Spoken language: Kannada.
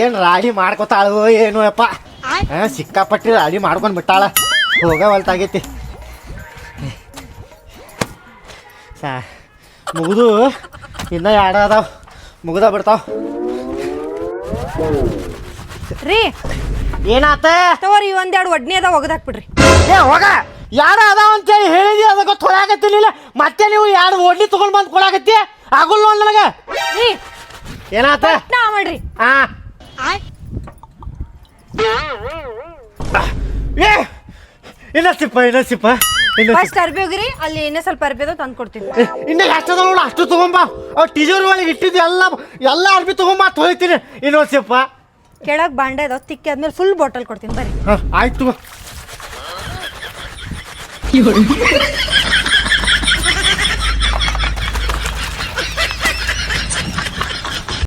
ಏನು ರಾಡಿ ಮಾಡ್ಕೊತಾಳು ಏನು ಅಪ್ಪ ಸಿಕ್ಕಾಪಟ್ಟಿ ರಾಡಿ ಮಾಡ್ಕೊಂಡು ಬಿಟ್ಟಾಳ. ಹೋಗ ಹೊಲ್ತಾಗೈತಿ ಸಾ ಮುಗಿದು ಇನ್ನ ಎರಡು ಅದಾವ. ಮುಗ್ದ ಬಿಡ್ತಾವ. ರೀ. ಏನಾತ? ತಗೋರಿ ಒಂದೆರಡು ಒಡ್ನಿ ಅದ ಒಗದಾಕ್ಬಿಡ್ರಿ ಏ ಹೋಗ. ಯಾರ ಅದಾವ ಅಂತೇಳಿ ಹೇಳಿದಿ ಅದಕ್ಕೆ ತೊಳಾಕತ್ತಿರ್ಲಿಲ್ಲ ಮತ್ತೆ ನೀವು ಎರಡು ಒಡ್ಲಿ ತಗೊಂಡ್ ಬಂದು ಕೊಡಾಕತ್ತಿ? ಆಗುಲ್ಲ ನನಗೆ. ಏನಾತ? ನಾ ಮಾಡ್ರಿ ಆ. ಏ ಇನ್ನ ಸಿಪ್ಪ ಇನ್ನ ಸಿಪ್ಪ ಇನ್ನ ಫಸ್ಟ್ ಅರ್ಬಿ ಹೋಗಿರಿ ಅಲ್ಲಿ ಇನ್ನೇ ಸ್ವಲ್ಪ ಅರ್ಬಿ ಅದ ತಂದು ಕೊಡ್ತೀನಿ. ಇನ್ನ ಎಷ್ಟು ಅದ ನೋಡು ಅಷ್ಟು ತಗೊಂಬ. ಅವ್ ಟೀಚರ್ ಒಳಗೆ ಇಟ್ಟಿದ್ದು ಎಲ್ಲ ಎಲ್ಲ ಅರ್ಬಿ ತಗೊಂಬ ತೊಳಿತೀನಿ ಇನ್ನೊಂದು ಸಿಪ್ಪ. ಕೆಳಗ್ ಬಾಂಡೆ ಅದಾವ ತಿಕ್ಕಿ ಆದ್ಮೇಲೆ ಫುಲ್ ಬಾಟಲ್ ಕೊಡ್ತೀನಿ ಬರ್ರಿ. ಹಾಂ ಆಯ್ತು